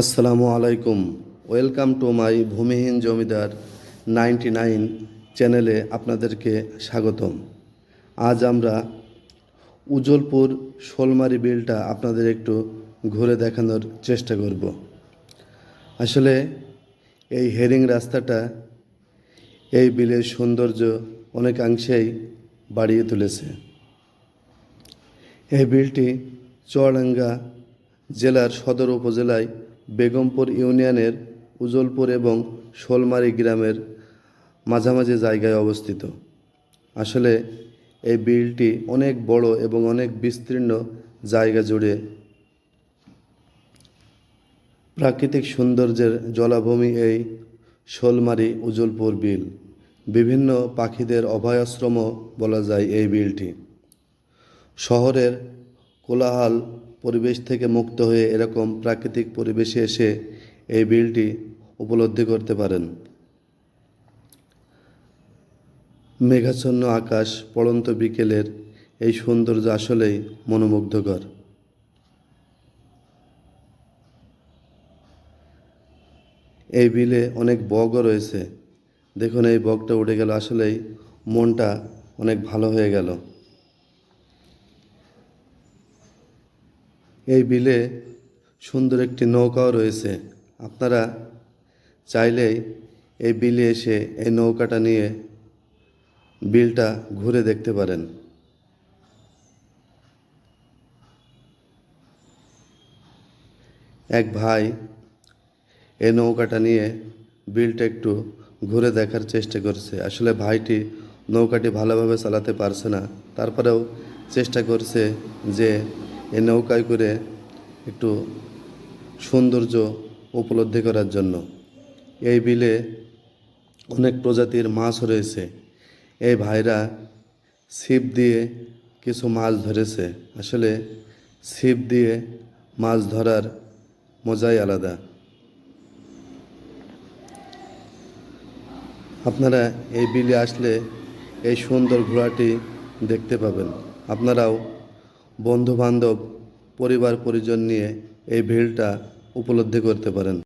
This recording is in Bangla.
আসসালামু আলাইকুম। ওয়েলকাম টু মাই ভূমিহীন জমিদার নাইনটি নাইন চ্যানেলে আপনাদেরকে স্বাগতম। আজ আমরা উজ্জ্বলপুর শোলমারি বিলটা আপনাদের একটু ঘুরে দেখানোর চেষ্টা করব। আসলে এই হেরিং রাস্তাটা এই বিলের সৌন্দর্য অনেকাংশেই বাড়িয়ে তুলেছে। এই বিলটি চুয়াডাঙ্গা জেলার সদর উপজেলায় বেগমপুর ইউনিয়নের উজলপুর এবং শোলমারি গ্রামের মাঝামাঝি জায়গায় অবস্থিত। আসলে এই বিলটি অনেক বড় এবং অনেক বিস্তীর্ণ জায়গা জুড়ে প্রাকৃতিক সৌন্দর্যের জলাভূমি এই শোলমারি উজলপুর বিল। বিভিন্ন পাখিদের অভয়াশ্রমও বলা যায় এই বিলটি। শহরের কোলাহল পরিবেশ থেকে মুক্ত হয়ে এরকম প্রাকৃতিক পরিবেশে এসে এই বিলটি উপলব্ধি করতে পারেন। মেঘাচ্ছন্ন আকাশ পড়ন্ত বিকেলের এই সৌন্দর্য আসলেই মনোমুগ্ধকর। এই বিলে অনেক বগও রয়েছে। দেখুন, এই বগটা উঠে গেল, আসলেই মনটা অনেক ভালো হয়ে গেল। এই বিলে সুন্দর একটি নৌকাও রয়েছে। আপনারা চাইলেই এই বিলে এসে এই নৌকাটা নিয়ে বিলটা ঘুরে দেখতে পারেন। এক ভাই এই নৌকাটা নিয়ে বিলটা একটু ঘুরে দেখার চেষ্টা করছে। আসলে ভাইটি নৌকাটি ভালোভাবে চালাতে পারছে না। তারপরেও চেষ্টা করছে যে এই নৌকায় করে একটু সৌন্দর্য উপলব্ধি করার জন্য। এই বিলে অনেক প্রজাতির মাছ রয়েছে। এই ভাইরা ছিপ দিয়ে কিছু মাছ ধরেছে। আসলে ছিপ দিয়ে মাছ ধরার মজাই আলাদা। আপনারা এই বিলে আসলে এই সুন্দর ঘোড়াটি দেখতে পাবেন। আপনারাও বন্ধু বান্ধব পরিবার পরিজন নিয়ে এই ভিড়টা উপলব্ধি করতে পারেন।